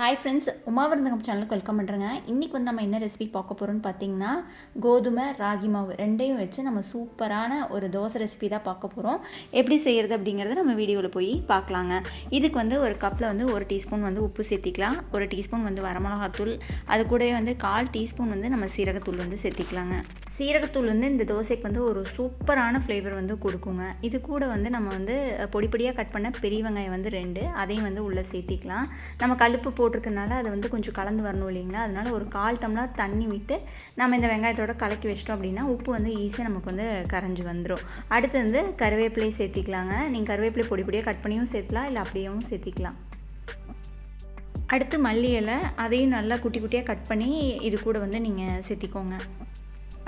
Hi friends உமாவிருந்தகம் சேனலுக்கு welcome பண்ணுறேங்க இன்றைக்கி வந்து நம்ம என்ன ரெசிபி பார்க்க போகிறோம்னு பார்த்தீங்கன்னா கோதுமை ராகி மாவு ரெண்டையும் வச்சு நம்ம சூப்பரான ஒரு தோசை ரெசிபி தான் பார்க்க போகிறோம் எப்படி செய்கிறது அப்படிங்கிறத நம்ம வீடியோவில் போய் பார்க்கலாங்க. இதுக்கு வந்து ஒரு கப்பில் வந்து ஒரு டீஸ்பூன் வந்து உப்பு சேர்த்திக்கலாம். ஒரு டீஸ்பூன் வந்து வரமிளகாத்தூள். அது கூடவே வந்து கால் டீஸ்பூன் வந்து நம்ம சீரகத்தூள் வந்து சேர்த்திக்கலாங்க. சீரகத்தூள் வந்து இந்த தோசைக்கு வந்து ஒரு சூப்பரான ஃப்ளேவர் வந்து கொடுக்குங்க. இது கூட வந்து நம்ம வந்து பொடி பொடியாக கட் பண்ண பெரிய வெங்காயம் வந்து ரெண்டு. அதையும் வந்து உள்ளே சேர்த்திக்கலாம். நம்ம கழுப்பு போட்டு போட்டிருக்கனால அது வந்து கொஞ்சம் கலந்து வரணும் இல்லைங்களா? அதனால் ஒரு கால் டம்ளர் தண்ணி விட்டு நம்ம இந்த வெங்காயத்தோட கலக்கி வச்சிட்டோம் அப்படின்னா உப்பு வந்து ஈஸியாக நமக்கு வந்து கரைஞ்சி வந்துடும் அடுத்து வந்து கருவேப்பிலையை சேர்த்திக்கலாங்க. நீங்கள் கருவேப்பிலை பொடி பொடியாக கட் பண்ணியும் சேர்த்துலாம் இல்லை அப்படியேவும் சேர்த்திக்கலாம். அடுத்து மல்லி இலை அதையும் நல்லா குட்டி குட்டியாக கட் பண்ணி இது கூட வந்து நீங்கள் சேர்த்திக்கோங்க.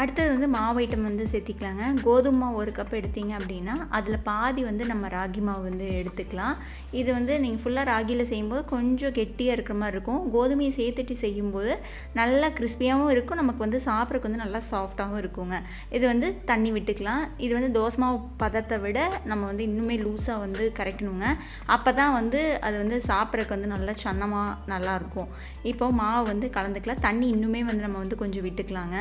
அடுத்தது வந்து மாவு ஐட்டம் வந்து சேர்த்திக்கலாங்க. கோதுமை மாவு ஒரு கப் எடுத்தீங்க அப்படின்னா அதில் பாதி வந்து நம்ம ராகி மாவு வந்து எடுத்துக்கலாம். இது வந்து நீங்கள் ஃபுல்லாக ராகியில் செய்யும்போது கொஞ்சம் கெட்டியாக இருக்கிற மாதிரி இருக்கும். கோதுமையை சேர்த்துட்டு செய்யும்போது நல்லா கிறிஸ்பியாகவும் இருக்கும். நமக்கு வந்து சாப்பிட்றதுக்கு வந்து நல்லா சாஃப்டாகவும் இருக்குங்க. இது வந்து தண்ணி விட்டுக்கலாம். இது வந்து தோசை மாவு பதத்தை விட நம்ம வந்து இன்னுமே லூஸாக வந்து கரைக்கணுங்க. அப்போ தான் வந்து அது வந்து சாப்பிட்றதுக்கு வந்து நல்லா சன்னமாக நல்லாயிருக்கும் இப்போ மாவு வந்து கலந்துக்கலாம். தண்ணி இன்னுமே வந்து நம்ம வந்து கொஞ்சம் விட்டுக்கலாங்க.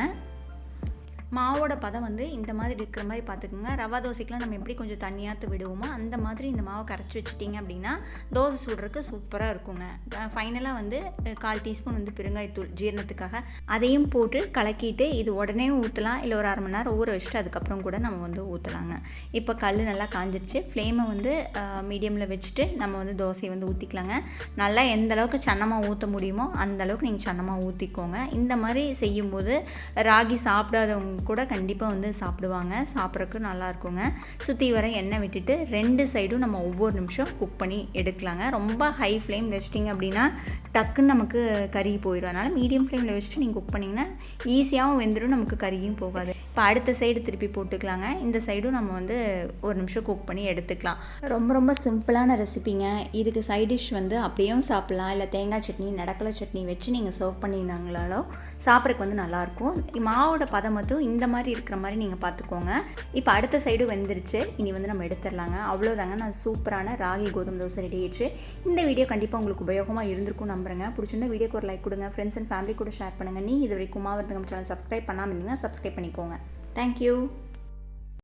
மாவோட பதம் வந்து இந்த மாதிரி இருக்கிற மாதிரி பார்த்துக்குங்க. ரவா தோசைக்கெலாம் நம்ம எப்படி கொஞ்சம் தண்ணியாற்று விடுவோமோ அந்த மாதிரி இந்த மாவை கரைச்சி வச்சிட்டிங்க அப்படின்னா தோசை சுடுறதுக்கு சூப்பராக இருக்குங்க. ஃபைனலாக வந்து கால் டீஸ்பூன் வந்து பெருங்காயத்தூள் ஜீரணத்துக்காக அதையும் போட்டு கலக்கிட்டு இது உடனே ஊற்றலாம் இல்லை ஒரு அரை மணி நேரம் ஊற வச்சுட்டு அதுக்கப்புறம் கூட நம்ம வந்து ஊற்றலாங்க இப்போ கல் நல்லா காஞ்சிருச்சு. ஃப்ளேமை வந்து மீடியமில் வச்சுட்டு நம்ம வந்து தோசையை வந்து ஊற்றிக்கலாங்க நல்லா எந்த அளவுக்கு சன்னமாக ஊற்ற முடியுமோ அந்த அளவுக்கு நீங்கள் சன்னமாக ஊற்றிக்கோங்க இந்த மாதிரி செய்யும்போது ராகி சாப்பிடாதவங்க கூட கண்டிப்பாக வந்து சாப்பிடுவாங்க. சாப்பிட்றக்கு நல்லாயிருக்குங்க. சுற்றி வர எண்ணெய் விட்டுட்டு ரெண்டு சைடும் நம்ம ஒவ்வொரு நிமிஷம் குக் பண்ணி எடுக்கலாங்க. ரொம்ப ஹை ஃப்ளேம் வச்சிட்டிங்க அப்படின்னா டக்குன்னு நமக்கு கறி போயிடும். அதனால் மீடியம் ஃப்ளேமில் வச்சுட்டு நீங்கள் குக் பண்ணிங்கன்னா ஈஸியாகவும் வெந்துடும் நமக்கு கறியும் போகாது. இப்போ அடுத்த சைடு திருப்பி போட்டுக்கலாங்க. இந்த சைடும் நம்ம வந்து ஒரு நிமிஷம் குக் பண்ணி எடுத்துக்கலாம். ரொம்ப ரொம்ப சிம்பிளான ரெசிபிங்க இதுக்கு சைட் டிஷ் வந்து அப்படியும் சாப்பிட்லாம். இல்லை தேங்காய் சட்னி நடக்கலை சட்னி வச்சு நீங்கள் சர்வ் பண்ணினாங்களாலோ சாப்பிட்றதுக்கு வந்து நல்லாயிருக்கும். மாவோட பதம் மட்டும் இந்த மாதிரி இருக்கிற மாதிரி நீங்கள் பார்த்துக்கோங்க இப்போ அடுத்த சைடு வெந்துருச்சு. இனி வந்து நம்ம எடுத்துடலாங்க. அவ்வளோதாங்க நான் சூப்பரான ராகி கோதுமை தோசை ரெடி ஆயிடுச்சு. இந்த வீடியோ கண்டிப்பாக உங்களுக்கு உபயோகமாக இருந்திருக்கும் நம்புறேங்க. பிடிச்சிருந்த வீடியோக்கு ஒரு லைக் கொடுங்க. ஃப்ரெண்ட்ஸ் அண்ட் ஃபேமிலி கூட ஷேர் பண்ணுங்கள் நீங்கள் இது வரைக்கும் மாவட்டங்கம் சேனல் சப்ஸ்கிரைப் பண்ணாமல் இருந்தீங்கன்னா சப்ஸ்கிரைப் பண்ணிக்கோங்க. தேங்க்யூ